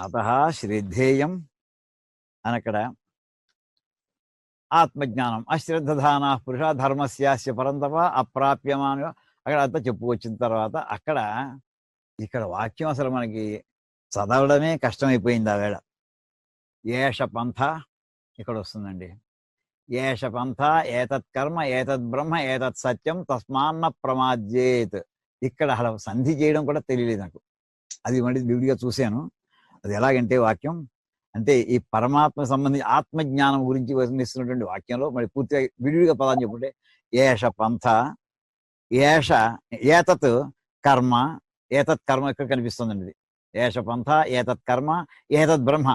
అత శ్రద్ధేయం అని అక్కడ ఆత్మజ్ఞానం. అశ్రద్ధధాన పురుష ధర్మస్యాస్య పరంతప అప్రాప్యమాన అక్కడ అంతా చెప్పుకొచ్చిన తర్వాత అక్కడ ఇక్కడ వాక్యం అసలు మనకి చదవడమే కష్టమైపోయింది ఆ ఏష పంథ ఇక్కడ వస్తుందండి. ఏష పంథ ఏతత్ కర్మ ఏతత్ బ్రహ్మ ఏతత్ సత్యం తస్మాన్న ప్రమాద్యేత్. ఇక్కడ అలా సంధి చేయడం కూడా తెలియలేదు నాకు. అది మళ్ళీ విడిగా చూశాను. అది ఎలాగంటే వాక్యం అంటే ఈ పరమాత్మ సంబంధించి ఆత్మజ్ఞానం గురించి వర్ణిస్తున్నటువంటి వాక్యంలో మరి పూర్తిగా విడివిడిగా పదాన్ని చెప్పుకుంటే ఏష పంథ ఏష ఏతత్ కర్మ ఏతత్ కర్మ ఇక్కడ కనిపిస్తుందండి. ఇది ఏష పంథ ఏతత్ కర్మ ఏతత్ బ్రహ్మ.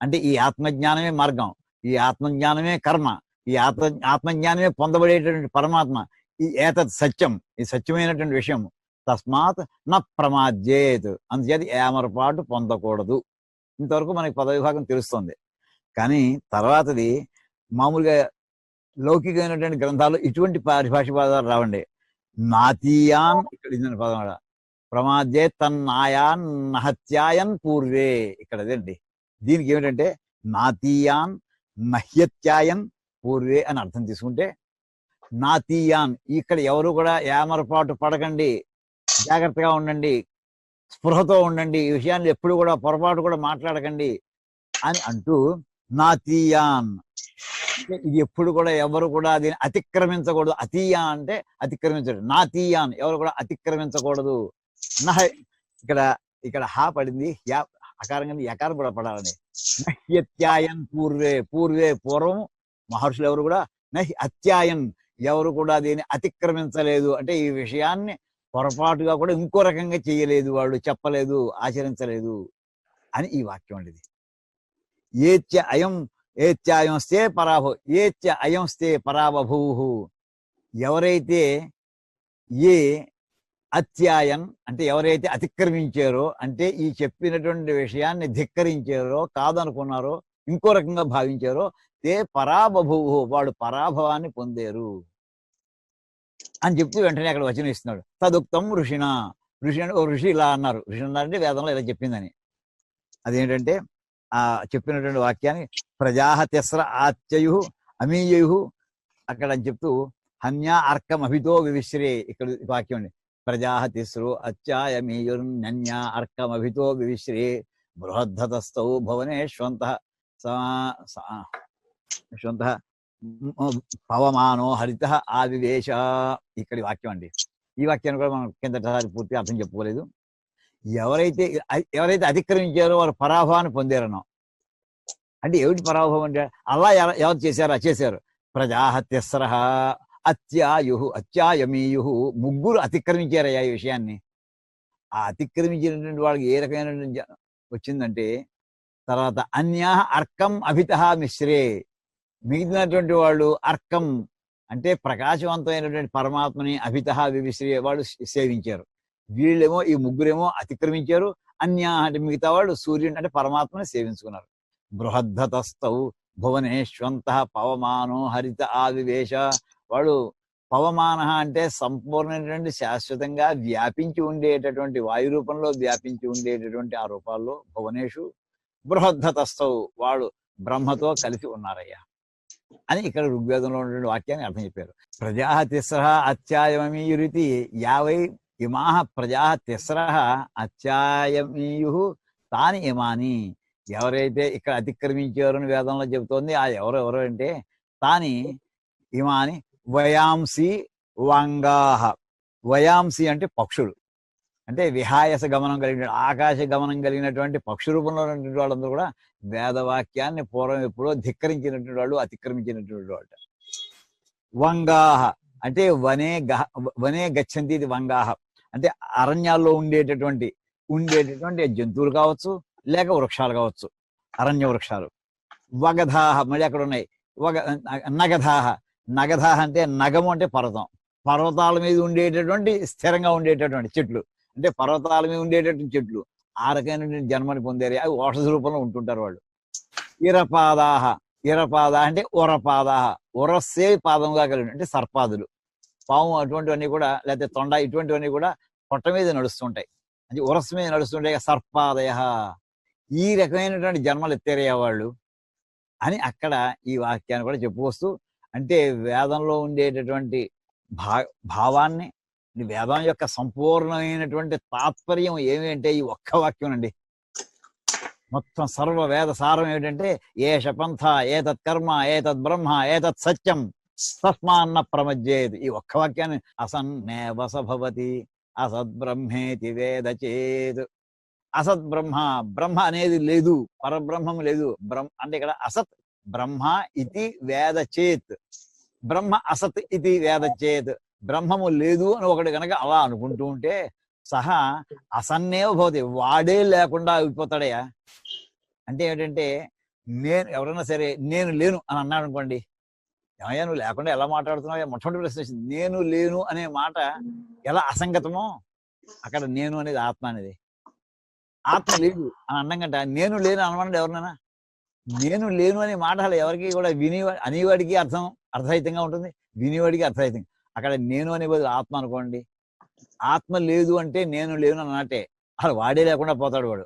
అంటే ఈ ఆత్మజ్ఞానమే మార్గం ఈ ఆత్మజ్ఞానమే కర్మ ఈ ఆత్మ ఆత్మజ్ఞానమే పొందబడేటటువంటి పరమాత్మ ఈ ఏతత్ సత్యం ఈ సత్యమైనటువంటి విషయం. తస్మాత్ న ప్రమాద్యేత్ అందుచేత ఏమరపాటు పొందకూడదు. ఇంతవరకు మనకి పదవిభాగం తెలుస్తుంది. కానీ తర్వాతది మామూలుగా లౌకికమైనటువంటి గ్రంథాలు ఇటువంటి పరిభాష పదాలు రావండి. నాతీయాన్ ఇక్కడ పదం కూడా. ప్రమాద్యే తన్నాయాన్ నహత్యాయన్ పూర్వే ఇక్కడ అదేంటి? దీనికి ఏమిటంటే నాతీయాన్ నహ్యత్యాయన్ పూర్వే అని అర్థం తీసుకుంటే నాతీయాన్ ఇక్కడ ఎవరు కూడా ఏమరపాటు పడకండి. జాగ్రత్తగా ఉండండి. స్పృహతో ఉండండి. ఈ విషయాన్ని ఎప్పుడు కూడా పొరపాటు కూడా మాట్లాడకండి అని అంటూ నాతీయాన్. అంటే ఇది ఎప్పుడు కూడా ఎవరు కూడా దీన్ని అతిక్రమించకూడదు. అతీయా అంటే అతిక్రమించడు నాతీయాన్ ఎవరు కూడా అతిక్రమించకూడదు. నహ ఇక్కడ ఇక్కడ హా పడింది. యా అకారం కింద యకారం కూడా పడాలని. నహ్యత్యాయన్ పూర్వే పూర్వే పూర్వం మహర్షులు ఎవరు కూడా నహి అత్యాయన్ ఎవరు కూడా దీన్ని అతిక్రమించలేదు. అంటే ఈ విషయాన్ని పొరపాటుగా కూడా ఇంకో రకంగా చేయలేదు వాళ్ళు చెప్పలేదు ఆచరించలేదు అని ఈ వాక్యం ఉండేది ఏత్య అయం ఏత్యాయంస్తే పరాభూ ఏత్య అయంస్తే స్తే ఎవరైతే ఏ అత్యాయన్ అంటే ఎవరైతే అతిక్రమించారో అంటే ఈ చెప్పినటువంటి విషయాన్ని ధిక్కరించారో కాదనుకున్నారో ఇంకో రకంగా భావించారో తే పరాబభూ వాళ్ళు పరాభవాన్ని పొందారు. అని చెప్తూ వెంటనే అక్కడ వచనం ఇస్తున్నాడు. తదుక్తం ఋషిణ ఋషి అంటే ఓ ఋషి ఇలా అన్నారు. ఋషి అన్నారంటే వేదంలో ఇలా చెప్పిందని. అదేంటంటే ఆ చెప్పినటువంటి వాక్యాన్ని ప్రజాహ తెస్ర ఆత్యయు అమీయయు అక్కడ అని చెప్తూ హన్యా అర్కం అభితో వివిశ్రే ఇక్కడ వాక్యం అండి ప్రజాహ తిస్రు అత్యాయమీయుర్న్యన్యా అర్కం అభితో వివిశ్రే బృహద్ధతస్థౌ భువనేశ్వంత యశ్వంత పవమానో హరిత ఆవివేశ ఇక్కడి వాక్యం అండి. ఈ వాక్యాన్ని కూడా మనం కిందటిసారి పూర్తిగా అర్థం చెప్పుకోలేదు. ఎవరైతే ఎవరైతే అతిక్రమించారో వారు పరాభవాన్ని పొందారనో. అంటే ఏమిటి పరాభవం అంటే అలా ఎవరు చేశారు? చేశారు. ప్రజాహత్యస్ర అత్యాయు అత్యాయమీయు ముగ్గురు అతిక్రమించారయ్యా ఈ విషయాన్ని. ఆ అతిక్రమించినటువంటి వాళ్ళకి ఏ రకమైనటువంటి వచ్చిందంటే తర్వాత అన్యా అర్కం అభిత మిశ్రే. మిగిలినటువంటి వాళ్ళు అర్కం అంటే ప్రకాశవంతమైనటువంటి పరమాత్మని అభిత వివిశ్రే వాళ్ళు సేవించారు. వీళ్ళేమో ఈ ముగ్గురేమో అతిక్రమించారు. అన్య అంటే మిగతా వాళ్ళు సూర్యుని అంటే పరమాత్మని సేవించుకున్నారు. బృహద్ధతస్థౌ భువనేశ్వంత పవమానో హరిత ఆవివేశ వాడు పవమాన అంటే సంపూర్ణమైనటువంటి శాశ్వతంగా వ్యాపించి ఉండేటటువంటి వాయు రూపంలో వ్యాపించి ఉండేటటువంటి ఆ రూపాల్లో భువనేషు బృహద్ధతస్థౌ వాడు బ్రహ్మతో కలిసి ఉన్నారయ్యా. అని ఇక్కడ ఋగ్వేదంలో ఉన్నటువంటి వాక్యాన్ని అర్థం చెప్పారు. ప్రజా తిస్ర అత్యాయమీయురితి యావై ఇమా ప్రజా తిస్ర అత్యాయమీయు తాని ఇమాని. ఎవరైతే ఇక్కడ అతిక్రమించారని అని వేదంలో చెబుతోంది ఆ ఎవరు ఎవరు అంటే తాని ఇమాని వయాంసి వంగాహ. వయాంసి అంటే పక్షులు. అంటే విహాయస గమనం కలిగిన ఆకాశ గమనం కలిగినటువంటి పక్షు రూపంలో ఉన్నటువంటి వాళ్ళందరూ కూడా వేదవాక్యాన్ని పూర్వం ఎప్పుడో ధిక్కరించినటువంటి వాళ్ళు అతిక్రమించినటువంటి వాళ్ళు. వంగాహ అంటే వనే గహ వనే గచ్చంతి ఇది వంగాహ. అంటే అరణ్యాల్లో ఉండేటటువంటి ఉండేటటువంటి జంతువులు కావచ్చు లేక వృక్షాలు కావచ్చు అరణ్య వృక్షాలు. వగధాహ మళ్ళీ అక్కడ ఉన్నాయి. వగ నగధాహ. నగధాహ అంటే నగము అంటే పర్వతం. పర్వతాల మీద ఉండేటటువంటి స్థిరంగా ఉండేటటువంటి చెట్లు. అంటే పర్వతాల మీద ఉండేటటువంటి చెట్లు. ఆ రకమైనటువంటి జన్మని పొందారు. అవి ఓషధ రూపంలో ఉంటుంటారు వాళ్ళు. ఇరపాదాహ ఇరపాద అంటే ఉరపాదాహ. ఉరస్సే పాదంగా కలిగి అంటే సర్పాదులు. పాము అటువంటివన్నీ కూడా లేకపోతే తొండ ఇటువంటివన్నీ కూడా పొట్ట మీద నడుస్తుంటాయి. అంటే ఉరస్సు మీద నడుస్తుంటాయి సర్పాదయ. ఈ రకమైనటువంటి జన్మలు ఎత్తేరయ్యా వాళ్ళు అని అక్కడ ఈ వాక్యాన్ని కూడా చెప్పుకొస్తూ అంటే వేదంలో ఉండేటటువంటి భా భావాన్ని వేదం యొక్క సంపూర్ణమైనటువంటి తాత్పర్యం ఏమి అంటే ఈ ఒక్క వాక్యం అండి మొత్తం సర్వ వేద సారం ఏమిటంటే ఏష పంథ ఏతత్ కర్మ ఏతత్ బ్రహ్మ ఏతత్ సత్యం తస్మాన్న ప్రమజ్యేది. ఈ ఒక్క వాక్యాన్ని అసన్నేవ సభవతి అసద్బ్రహ్మేతి వేద చేదు అసత్ బ్రహ్మ బ్రహ్మ అనేది లేదు పరబ్రహ్మం లేదు. బ్రహ్మ అంటే ఇక్కడ అసత్ బ్రహ్మ ఇది వేద చేత్ బ్రహ్మ అసత్ ఇది వేద చేత్ బ్రహ్మము లేదు అని ఒకటి కనుక అలా అనుకుంటూ ఉంటే సహా అసన్నేవ భవతి. వాడే లేకుండా అయిపోతాడయా అంటే ఏంటంటే నేను ఎవరైనా సరే నేను లేను అని అన్నాడు అనుకోండి ఏమయ్యా నువ్వు లేకుండా ఎలా మాట్లాడుతున్నావు? మొట్టమొదటి ప్రశ్న వచ్చింది నేను లేను అనే మాట ఎలా అసంగతమో అక్కడ నేను అనేది ఆత్మ అనేది. ఆత్మ లేదు అని అన్నం కంట నేను లేను అనమన్నాడు ఎవరినైనా? నేను లేను అనే మాట అసలు ఎవరికి కూడా విని అనేవాడికి అర్థం అర్థరహితంగా ఉంటుంది. వినివాడికి అర్థరహితంగా అక్కడ నేను అనే బదులు ఆత్మ అనుకోండి. ఆత్మ లేదు అంటే నేను లేను అన్నట్టే. అక్కడ వాడే లేకుండా పోతాడు వాడు.